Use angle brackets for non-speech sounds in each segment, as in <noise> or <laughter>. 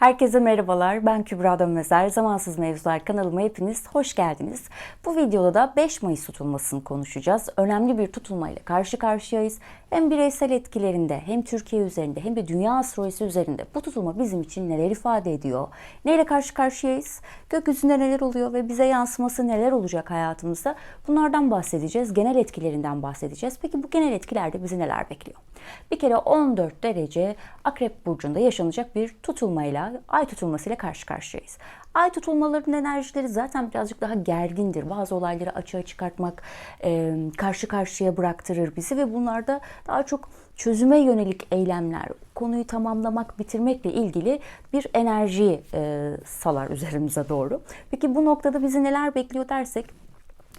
Herkese merhabalar. Ben Kübra Dönmezer. Zamansız Mevzular kanalıma hepiniz hoş geldiniz. Bu videoda da 5 Mayıs tutulmasını konuşacağız. Önemli bir tutulmayla karşı karşıyayız. Hem bireysel etkilerinde hem Türkiye üzerinde hem de dünya astrolojisi üzerinde bu tutulma bizim için neler ifade ediyor? Neyle karşı karşıyayız? Gökyüzünde neler oluyor ve bize yansıması neler olacak hayatımızda? Bunlardan bahsedeceğiz. Genel etkilerinden bahsedeceğiz. Peki bu genel etkilerde bizi neler bekliyor? Bir kere 14 derece Akrep Burcu'nda yaşanacak bir tutulmayla, ay tutulmasıyla karşı karşıyayız. Ay tutulmalarının enerjileri zaten birazcık daha gergindir. Bazı olayları açığa çıkartmak, e, karşı karşıya bıraktırır bizi ve bunlarda daha çok çözüme yönelik eylemler, konuyu tamamlamak, bitirmekle ilgili bir enerji e, salar üzerimize doğru. Peki bu noktada bizi neler bekliyor dersek,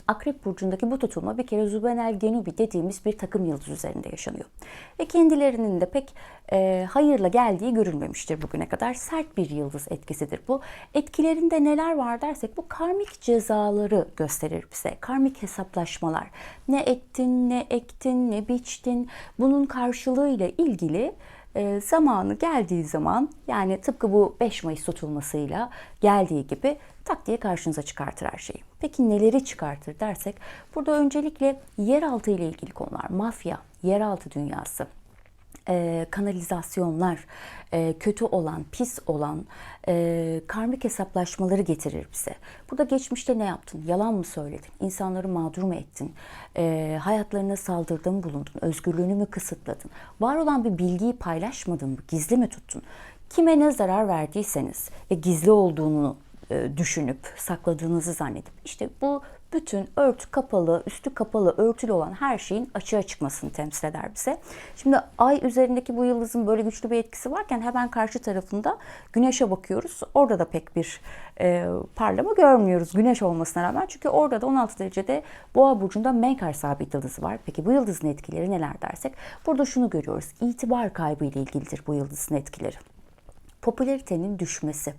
Akrep Burcu'ndaki bu tutulma bir kere Zubenel Genubi dediğimiz bir takım yıldız üzerinde yaşanıyor. Ve kendilerinin de pek e, hayırla geldiği görülmemiştir bugüne kadar. Sert bir yıldız etkisidir bu. Etkilerinde neler var dersek bu karmik cezaları gösterir bize. Karmik hesaplaşmalar. Ne ettin, ne ektin, ne biçtin. Bunun karşılığıyla ilgili e, zamanı geldiği zaman yani tıpkı bu 5 Mayıs tutulmasıyla geldiği gibi tak diye karşınıza çıkartır her şeyi. Peki neleri çıkartır dersek burada öncelikle yeraltı ile ilgili konular, mafya, yeraltı dünyası, e, kanalizasyonlar, e, kötü olan, pis olan e, karmik hesaplaşmaları getirir bize. Burada geçmişte ne yaptın? Yalan mı söyledin? İnsanları mağdur mu ettin? E, hayatlarına saldırıda mı bulundun? Özgürlüğünü mü kısıtladın? Var olan bir bilgiyi paylaşmadın mı? Gizli mi tuttun? Kime ne zarar verdiyseniz ve gizli olduğunu e, düşünüp sakladığınızı zannedip işte bu bütün örtü kapalı, üstü kapalı, örtülü olan her şeyin açığa çıkmasını temsil eder bize. Şimdi ay üzerindeki bu yıldızın böyle güçlü bir etkisi varken hemen karşı tarafında güneşe bakıyoruz. Orada da pek bir e, parlama görmüyoruz güneş olmasına rağmen. Çünkü orada da 16 derecede boğa burcunda Menkar sabit yıldızı var. Peki bu yıldızın etkileri neler dersek? Burada şunu görüyoruz. İtibar kaybı ile ilgilidir bu yıldızın etkileri popülaritenin düşmesi.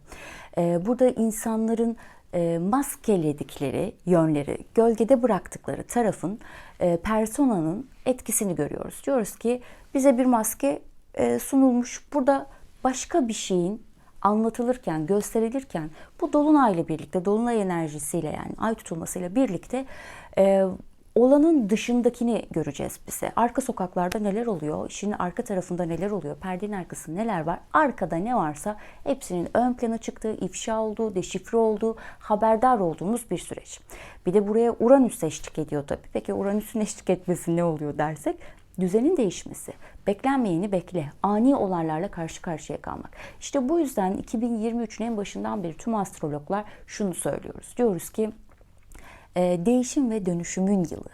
Ee, burada insanların e, maskeledikleri yönleri, gölgede bıraktıkları tarafın, e, personanın etkisini görüyoruz. Diyoruz ki bize bir maske e, sunulmuş. Burada başka bir şeyin anlatılırken, gösterilirken bu dolunayla birlikte, dolunay enerjisiyle yani ay tutulmasıyla birlikte olanın dışındakini göreceğiz bize. Arka sokaklarda neler oluyor, işin arka tarafında neler oluyor, perdenin arkasında neler var, arkada ne varsa hepsinin ön plana çıktığı, ifşa olduğu, deşifre olduğu, haberdar olduğumuz bir süreç. Bir de buraya Uranüs eşlik ediyor tabii. Peki Uranüs'ün <laughs> eşlik etmesi ne oluyor dersek, düzenin değişmesi, beklenmeyeni bekle, ani olaylarla karşı karşıya kalmak. İşte bu yüzden 2023'ün en başından beri tüm astrologlar şunu söylüyoruz. Diyoruz ki değişim ve dönüşümün yılı.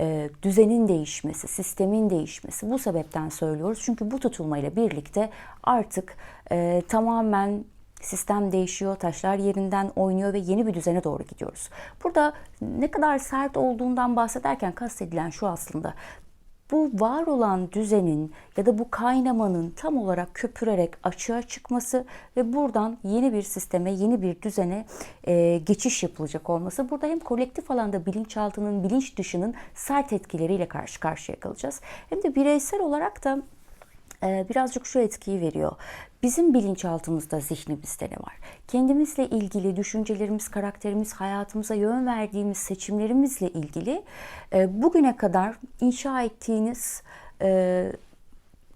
E, düzenin değişmesi, sistemin değişmesi bu sebepten söylüyoruz. Çünkü bu tutulmayla birlikte artık e, tamamen sistem değişiyor, taşlar yerinden oynuyor ve yeni bir düzene doğru gidiyoruz. Burada ne kadar sert olduğundan bahsederken kastedilen şu aslında bu var olan düzenin ya da bu kaynamanın tam olarak köpürerek açığa çıkması ve buradan yeni bir sisteme, yeni bir düzene e, geçiş yapılacak olması. Burada hem kolektif alanda bilinçaltının, bilinç dışının sert etkileriyle karşı karşıya kalacağız. Hem de bireysel olarak da birazcık şu etkiyi veriyor. Bizim bilinçaltımızda, zihnimizde ne var? Kendimizle ilgili düşüncelerimiz, karakterimiz, hayatımıza yön verdiğimiz seçimlerimizle ilgili e, bugüne kadar inşa ettiğiniz e,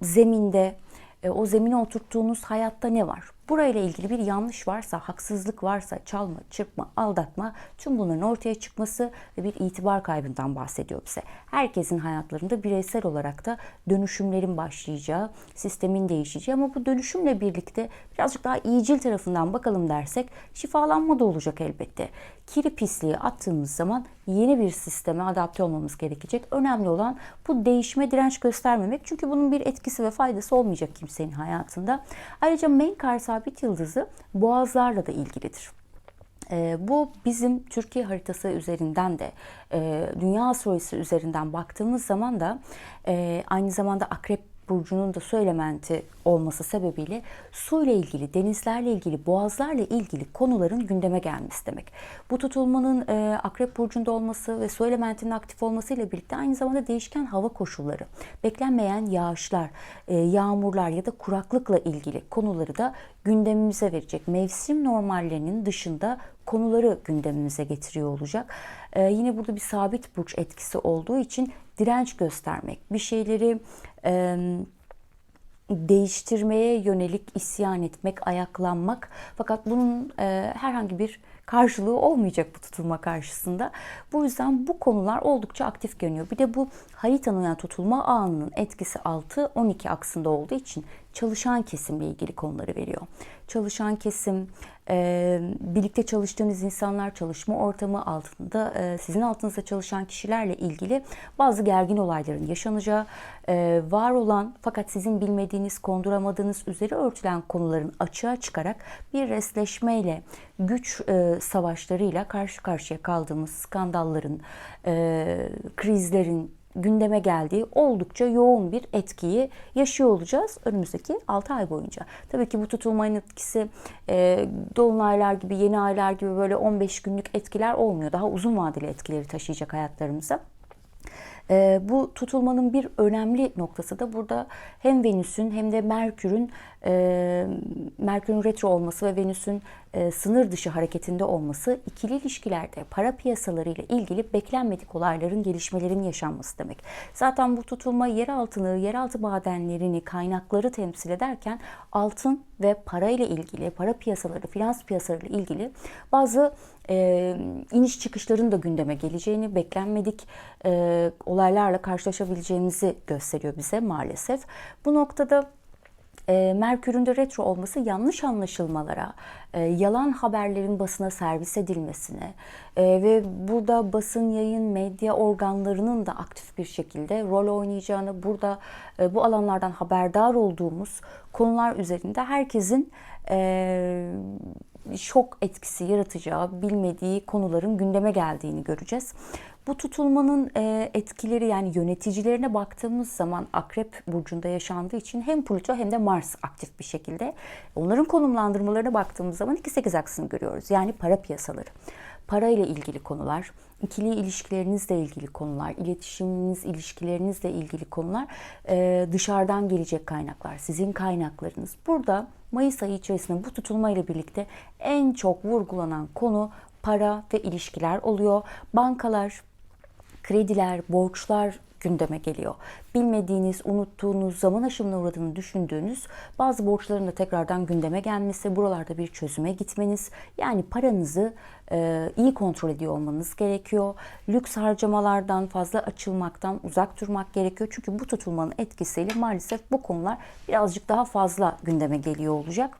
zeminde, e, o zemine oturttuğunuz hayatta ne var? Burayla ilgili bir yanlış varsa, haksızlık varsa, çalma, çırpma, aldatma tüm bunların ortaya çıkması ve bir itibar kaybından bahsediyor bize. Herkesin hayatlarında bireysel olarak da dönüşümlerin başlayacağı, sistemin değişeceği ama bu dönüşümle birlikte birazcık daha iyicil tarafından bakalım dersek şifalanma da olacak elbette. Kiri pisliği attığımız zaman yeni bir sisteme adapte olmamız gerekecek. Önemli olan bu değişme direnç göstermemek. Çünkü bunun bir etkisi ve faydası olmayacak kimsenin hayatında. Ayrıca Menkar sabit yıldızı boğazlarla da ilgilidir. E, bu bizim Türkiye haritası üzerinden de e, dünya astrolojisi üzerinden baktığımız zaman da e, aynı zamanda akrep burcunun da su elementi olması sebebiyle su ile ilgili, denizlerle ilgili, boğazlarla ilgili konuların gündeme gelmesi demek. Bu tutulmanın e, Akrep burcunda olması ve su elementinin aktif olmasıyla birlikte aynı zamanda değişken hava koşulları, beklenmeyen yağışlar, e, yağmurlar ya da kuraklıkla ilgili konuları da gündemimize verecek. Mevsim normallerinin dışında konuları gündemimize getiriyor olacak. Ee, yine burada bir sabit burç etkisi olduğu için direnç göstermek, bir şeyleri e, değiştirmeye yönelik isyan etmek, ayaklanmak. Fakat bunun e, herhangi bir karşılığı olmayacak bu tutulma karşısında. Bu yüzden bu konular oldukça aktif görünüyor. Bir de bu haritanın yani tutulma anının etkisi 6-12 aksında olduğu için çalışan kesimle ilgili konuları veriyor. Çalışan kesim, birlikte çalıştığınız insanlar, çalışma ortamı altında sizin altınızda çalışan kişilerle ilgili bazı gergin olayların yaşanacağı, var olan fakat sizin bilmediğiniz, konduramadığınız üzeri örtülen konuların açığa çıkarak bir resleşmeyle, güç savaşlarıyla karşı karşıya kaldığımız skandalların, krizlerin, gündeme geldiği oldukça yoğun bir etkiyi yaşıyor olacağız önümüzdeki 6 ay boyunca. Tabii ki bu tutulmanın etkisi e, dolunaylar gibi, yeni aylar gibi böyle 15 günlük etkiler olmuyor. Daha uzun vadeli etkileri taşıyacak hayatlarımıza. E, bu tutulmanın bir önemli noktası da burada hem Venüs'ün hem de Merkür'ün e, Merkür'ün retro olması ve Venüs'ün e, sınır dışı hareketinde olması ikili ilişkilerde para piyasaları ile ilgili beklenmedik olayların, gelişmelerin yaşanması demek. Zaten bu tutulma yer altını, yeraltı madenlerini, kaynakları temsil ederken altın ve para ile ilgili, para piyasaları, finans piyasaları ile ilgili bazı e, iniş çıkışların da gündeme geleceğini, beklenmedik e, olaylarla karşılaşabileceğimizi gösteriyor bize maalesef. Bu noktada e, Merkür'ün de retro olması yanlış anlaşılmalara, e, yalan haberlerin basına servis edilmesine e, ve burada basın, yayın, medya organlarının da aktif bir şekilde rol oynayacağını, burada e, bu alanlardan haberdar olduğumuz konular üzerinde herkesin şok etkisi yaratacağı bilmediği konuların gündeme geldiğini göreceğiz. Bu tutulmanın e, etkileri yani yöneticilerine baktığımız zaman Akrep burcunda yaşandığı için hem Plüto hem de Mars aktif bir şekilde. Onların konumlandırmalarına baktığımız zaman 2-8 aksını görüyoruz. Yani para piyasaları para ile ilgili konular, ikili ilişkilerinizle ilgili konular, iletişiminiz, ilişkilerinizle ilgili konular, e, dışarıdan gelecek kaynaklar, sizin kaynaklarınız. Burada Mayıs ayı içerisinde bu tutulmayla birlikte en çok vurgulanan konu para ve ilişkiler oluyor. Bankalar, krediler, borçlar gündeme geliyor. Bilmediğiniz, unuttuğunuz, zaman aşımına uğradığını düşündüğünüz bazı borçların da tekrardan gündeme gelmesi, buralarda bir çözüme gitmeniz, yani paranızı e, iyi kontrol ediyor olmanız gerekiyor. Lüks harcamalardan fazla açılmaktan uzak durmak gerekiyor. Çünkü bu tutulmanın etkisiyle maalesef bu konular birazcık daha fazla gündeme geliyor olacak.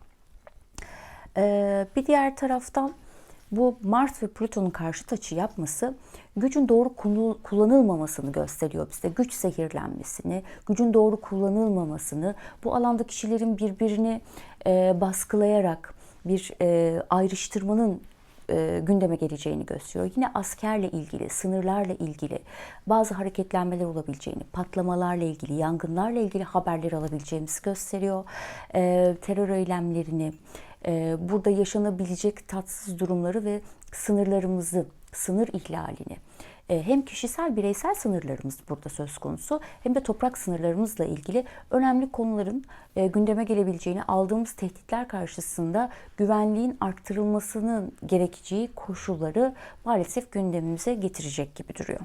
E, bir diğer taraftan bu Mars ve Plüton'un karşıt açı yapması gücün doğru kullanılmamasını gösteriyor bize. Güç zehirlenmesini, gücün doğru kullanılmamasını, bu alanda kişilerin birbirini e, baskılayarak bir e, ayrıştırmanın e, gündeme geleceğini gösteriyor. Yine askerle ilgili, sınırlarla ilgili bazı hareketlenmeler olabileceğini, patlamalarla ilgili, yangınlarla ilgili haberleri alabileceğimizi gösteriyor. E, terör eylemlerini, burada yaşanabilecek tatsız durumları ve sınırlarımızı, sınır ihlalini, e, hem kişisel bireysel sınırlarımız burada söz konusu hem de toprak sınırlarımızla ilgili önemli konuların e, gündeme gelebileceğini aldığımız tehditler karşısında güvenliğin arttırılmasının gerekeceği koşulları maalesef gündemimize getirecek gibi duruyor.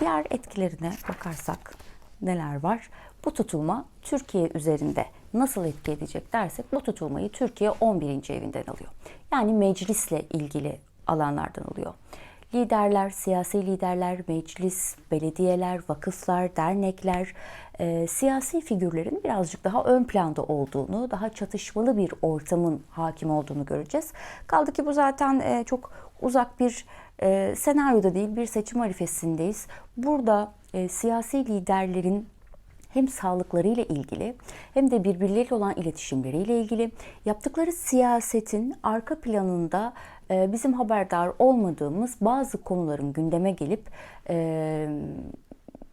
Diğer etkilerine bakarsak neler var? Bu tutulma Türkiye üzerinde nasıl etki edecek dersek bu tutulmayı Türkiye 11. evinden alıyor. Yani meclisle ilgili alanlardan alıyor. Liderler, siyasi liderler, meclis, belediyeler, vakıflar, dernekler, e, siyasi figürlerin birazcık daha ön planda olduğunu, daha çatışmalı bir ortamın hakim olduğunu göreceğiz. Kaldı ki bu zaten e, çok uzak bir e, senaryoda değil, bir seçim arifesindeyiz. Burada e, siyasi liderlerin hem sağlıklarıyla ilgili hem de birbirleriyle olan iletişimleriyle ilgili yaptıkları siyasetin arka planında e, bizim haberdar olmadığımız bazı konuların gündeme gelip e,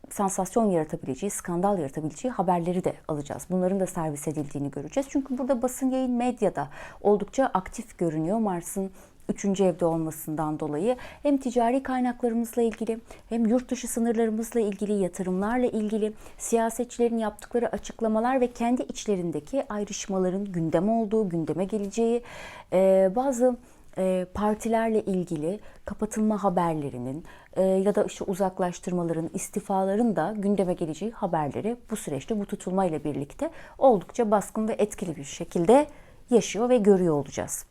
sansasyon yaratabileceği, skandal yaratabileceği haberleri de alacağız. Bunların da servis edildiğini göreceğiz. Çünkü burada basın yayın medyada oldukça aktif görünüyor. Mars'ın üçüncü evde olmasından dolayı hem ticari kaynaklarımızla ilgili hem yurt dışı sınırlarımızla ilgili yatırımlarla ilgili siyasetçilerin yaptıkları açıklamalar ve kendi içlerindeki ayrışmaların gündem olduğu, gündeme geleceği e, bazı e, partilerle ilgili kapatılma haberlerinin e, ya da işte uzaklaştırmaların, istifaların da gündeme geleceği haberleri bu süreçte bu tutulmayla birlikte oldukça baskın ve etkili bir şekilde yaşıyor ve görüyor olacağız.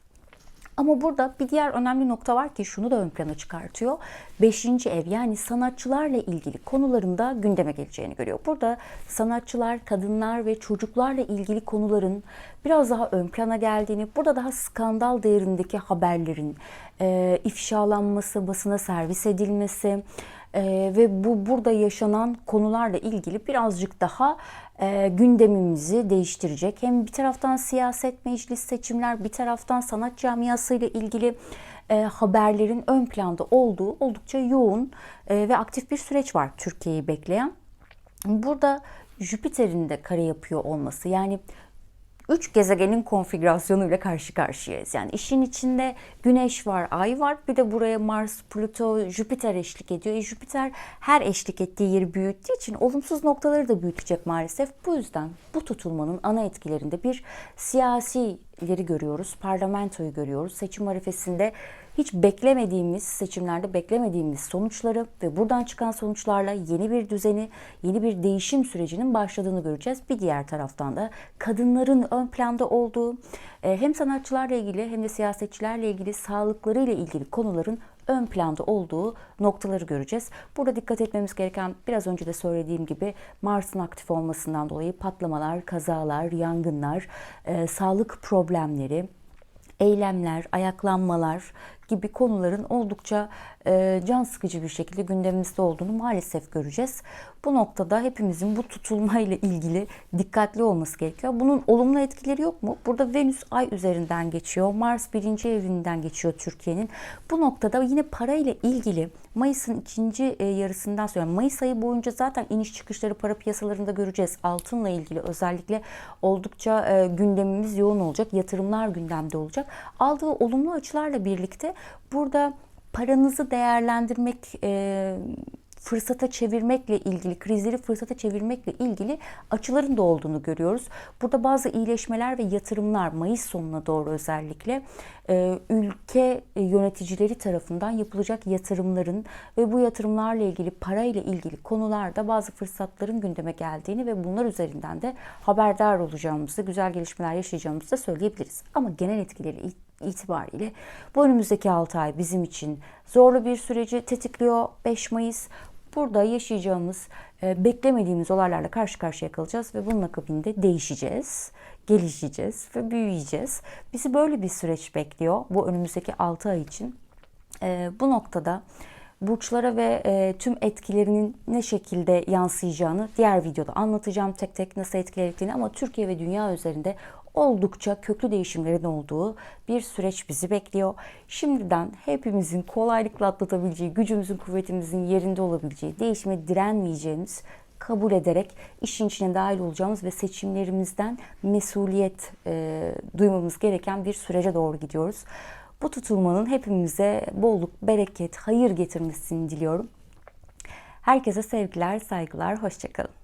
Ama burada bir diğer önemli nokta var ki şunu da ön plana çıkartıyor. Beşinci ev yani sanatçılarla ilgili konularında gündeme geleceğini görüyor. Burada sanatçılar, kadınlar ve çocuklarla ilgili konuların biraz daha ön plana geldiğini, burada daha skandal değerindeki haberlerin e, ifşalanması, basına servis edilmesi, ee, ve bu burada yaşanan konularla ilgili birazcık daha e, gündemimizi değiştirecek. Hem bir taraftan siyaset, meclis seçimler, bir taraftan sanat camiası ile ilgili e, haberlerin ön planda olduğu oldukça yoğun e, ve aktif bir süreç var Türkiye'yi bekleyen. Burada Jüpiter'in de kare yapıyor olması yani üç gezegenin konfigürasyonuyla karşı karşıyayız. Yani işin içinde Güneş var, Ay var. Bir de buraya Mars, Plüto, Jüpiter eşlik ediyor. E, Jüpiter her eşlik ettiği yeri büyüttüğü için olumsuz noktaları da büyütecek maalesef. Bu yüzden bu tutulmanın ana etkilerinde bir siyasileri görüyoruz, parlamentoyu görüyoruz. Seçim arifesinde hiç beklemediğimiz seçimlerde beklemediğimiz sonuçları ve buradan çıkan sonuçlarla yeni bir düzeni, yeni bir değişim sürecinin başladığını göreceğiz. Bir diğer taraftan da kadınların ön planda olduğu e, hem sanatçılarla ilgili hem de siyasetçilerle ilgili sağlıklarıyla ilgili konuların ön planda olduğu noktaları göreceğiz. Burada dikkat etmemiz gereken biraz önce de söylediğim gibi Mars'ın aktif olmasından dolayı patlamalar, kazalar, yangınlar, e, sağlık problemleri, eylemler, ayaklanmalar gibi konuların oldukça e, can sıkıcı bir şekilde gündemimizde olduğunu maalesef göreceğiz. Bu noktada hepimizin bu tutulma ile ilgili dikkatli olması gerekiyor. Bunun olumlu etkileri yok mu? Burada Venüs ay üzerinden geçiyor. Mars birinci evinden geçiyor Türkiye'nin. Bu noktada yine para ile ilgili Mayıs'ın ikinci e, yarısından sonra Mayıs ayı boyunca zaten iniş çıkışları para piyasalarında göreceğiz. Altınla ilgili özellikle oldukça e, gündemimiz yoğun olacak. Yatırımlar gündemde olacak. Aldığı olumlu açılarla birlikte burada paranızı değerlendirmek, e, fırsata çevirmekle ilgili, krizleri fırsata çevirmekle ilgili açıların da olduğunu görüyoruz. Burada bazı iyileşmeler ve yatırımlar Mayıs sonuna doğru özellikle e, ülke yöneticileri tarafından yapılacak yatırımların ve bu yatırımlarla ilgili parayla ilgili konularda bazı fırsatların gündeme geldiğini ve bunlar üzerinden de haberdar olacağımızı, güzel gelişmeler yaşayacağımızı da söyleyebiliriz. Ama genel etkileri itibariyle bu önümüzdeki 6 ay bizim için zorlu bir süreci tetikliyor. 5 Mayıs burada yaşayacağımız e, beklemediğimiz olaylarla karşı karşıya kalacağız ve bunun akabinde değişeceğiz, gelişeceğiz ve büyüyeceğiz. Bizi böyle bir süreç bekliyor bu önümüzdeki 6 ay için. E, bu noktada burçlara ve e, tüm etkilerinin ne şekilde yansıyacağını diğer videoda anlatacağım tek tek nasıl etkilediklerini ama Türkiye ve dünya üzerinde oldukça köklü değişimlerin olduğu bir süreç bizi bekliyor. Şimdiden hepimizin kolaylıkla atlatabileceği, gücümüzün, kuvvetimizin yerinde olabileceği, değişime direnmeyeceğimiz kabul ederek işin içine dahil olacağımız ve seçimlerimizden mesuliyet e, duymamız gereken bir sürece doğru gidiyoruz. Bu tutulmanın hepimize bolluk, bereket, hayır getirmesini diliyorum. Herkese sevgiler, saygılar, hoşçakalın.